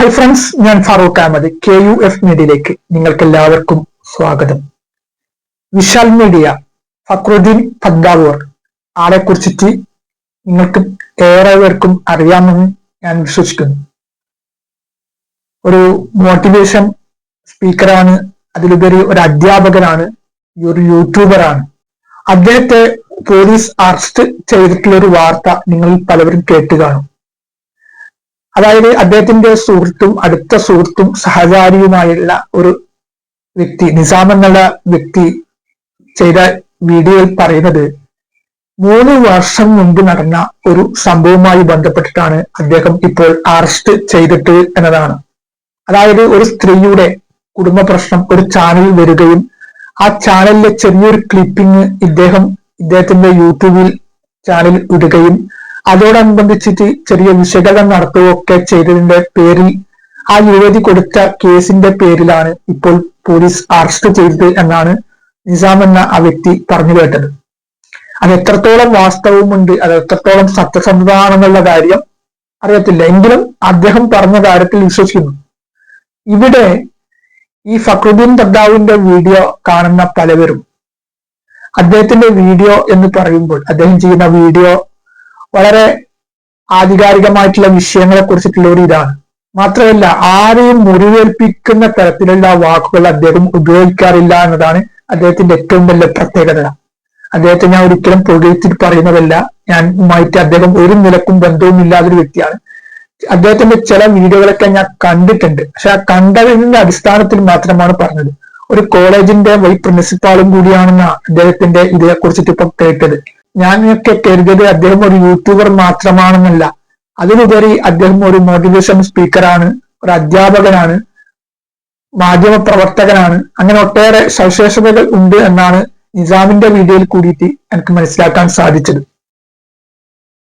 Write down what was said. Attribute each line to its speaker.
Speaker 1: Hi friends ഞാൻ Farooq Ahmed K U F മീഡിയയിലേക്ക് നിങ്ങൾക്ക് എല്ലാവർക്കും സ്വാഗതം. വിശാൽ മീഡിയ ഫക്രുദ്ദീൻ പദ്ദാവൂർ ആളെ കുറിച്ചിട്ട് നിങ്ങൾക്ക് ഏറെ പേർക്കും അറിയാമെന്ന് ഞാൻ വിശ്വസിക്കുന്നു. ഒരു മോട്ടിവേഷൻ സ്പീക്കറാണ് അതിലുപരി ഒരു അധ്യാപകനാണ് ഈ ഒരു യൂട്യൂബറാണ് അദ്ദേഹത്തെ പോലീസ് അറസ്റ്റ് ചെയ്തിട്ടുള്ള ഒരു വാർത്ത നിങ്ങൾ പലവരും കേട്ട് കാണും. അതായത് അദ്ദേഹത്തിന്റെ സുഹൃത്തും അടുത്ത സുഹൃത്തും സഹചാരിയുമായുള്ള ഒരു വ്യക്തി നിസാം എന്നുള്ള വ്യക്തി ചെയ്ത വീഡിയോയിൽ പറയുന്നത് മൂന്ന് വർഷം മുൻപ് നടന്ന ഒരു സംഭവവുമായി ബന്ധപ്പെട്ടിട്ടാണ് അദ്ദേഹം ഇപ്പോൾ അറസ്റ്റ് ചെയ്തിട്ട് എന്നതാണ്. അതായത് ഒരു സ്ത്രീയുടെ കുടുംബ പ്രശ്നം ഒരു ചാനൽ വരികയും ആ ചാനലിലെ ചെറിയൊരു ക്ലിപ്പിംഗ് ഇദ്ദേഹം ഇദ്ദേഹത്തിന്റെ യൂട്യൂബിൽ ചാനൽ ഇടുകയും അതോടനുബന്ധിച്ചിട്ട് ചെറിയ വിശകലനം നടത്തുകയൊക്കെ ചെയ്തതിന്റെ പേരിൽ ആ യുവതി കൊടുത്ത കേസിന്റെ പേരിലാണ് ഇപ്പോൾ പോലീസ് അറസ്റ്റ് ചെയ്തത് എന്നാണ് നിസാം എന്ന ആ വ്യക്തി പറഞ്ഞു കേട്ടത്. അത് എത്രത്തോളം വാസ്തവമുണ്ട് അത് എത്രത്തോളം സത്യസന്ധമാണെന്നുള്ള കാര്യം അറിയത്തില്ല. എങ്കിലും അദ്ദേഹം പറഞ്ഞ കാര്യത്തിൽ വിശ്വസിക്കുന്നു. ഇവിടെ ഈ ഫക്രുദ്ദീൻ തദ്ദാവിന്റെ വീഡിയോ കാണുന്ന പലവരും അദ്ദേഹത്തിന്റെ വീഡിയോ എന്ന് പറയുമ്പോൾ അദ്ദേഹം ചെയ്യുന്ന വീഡിയോ വളരെ ആധികാരികമായിട്ടുള്ള വിഷയങ്ങളെ കുറിച്ചിട്ടുള്ള ഒരു ഇതാണ്. മാത്രമല്ല ആരെയും മുറിവേൽപ്പിക്കുന്ന തരത്തിലുള്ള വാക്കുകൾ അദ്ദേഹം ഉപയോഗിക്കാറില്ല എന്നതാണ് അദ്ദേഹത്തിന്റെ ഏറ്റവും വലിയ പ്രത്യേകത. അദ്ദേഹത്തെ ഞാൻ ഒരിക്കലും പുകഴ്ത്തി പറയുന്നതല്ല. ഞാനുമായിട്ട് അദ്ദേഹം ഒരു നിലക്കും ബന്ധവും ഇല്ലാത്തൊരു വ്യക്തിയാണ്. അദ്ദേഹത്തിന്റെ ചില വീഡിയോകളൊക്കെ ഞാൻ കണ്ടിട്ടുണ്ട്. പക്ഷെ ആ കണ്ടതിന്റെ അടിസ്ഥാനത്തിൽ മാത്രമാണ് പറഞ്ഞത്. ഒരു കോളേജിന്റെ വൈ പ്രിൻസിപ്പാളും കൂടിയാണെന്ന അദ്ദേഹത്തിന്റെ ഇതിനെ കുറിച്ചിട്ട് ഇപ്പൊ കേട്ടത്. ഞാനൊക്കെ കരുതിയത് അദ്ദേഹം ഒരു യൂട്യൂബർ മാത്രമാണെന്നല്ല. അതിലുപരി അദ്ദേഹം ഒരു മോട്ടിവേഷൻ സ്പീക്കറാണ് ഒരു അധ്യാപകനാണ് മാധ്യമ പ്രവർത്തകനാണ്. അങ്ങനെ ഒട്ടേറെ സവിശേഷതകൾ ഉണ്ട് എന്നാണ് നിസാമിന്റെ വീഡിയോയിൽ കൂടിയിട്ട് എനിക്ക് മനസ്സിലാക്കാൻ സാധിച്ചത്.